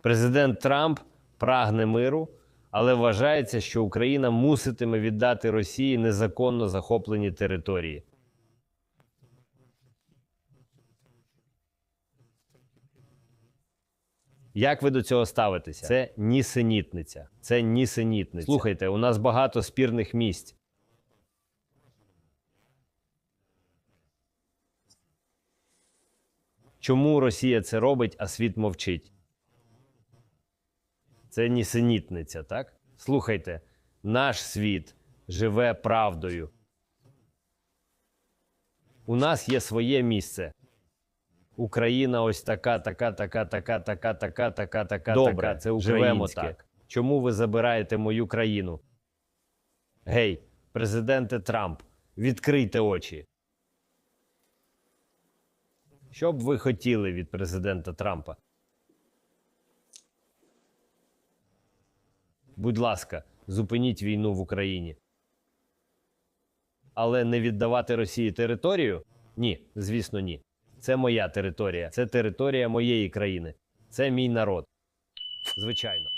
Президент Трамп прагне миру, але вважається, що Україна муситиме віддати Росії незаконно захоплені території. Як ви до цього ставитеся? Це нісенітниця. Це нісенітниця. Слухайте, у нас багато спірних місць. Чому Росія це робить, а світ мовчить? Це нісенітниця, так? Слухайте, наш світ живе правдою. У нас є своє місце. Україна ось така, така, така, така, така, така, така, така, Добре, така. Це живемо так. Чому ви забираєте мою країну? Гей, президенте Трамп, відкрийте очі. Що б ви хотіли від президента Трампа? Будь ласка, зупиніть війну в Україні. Але не віддавати Росії територію? Ні, звісно, ні. Це моя територія. Це територія моєї країни. Це мій народ. Звичайно.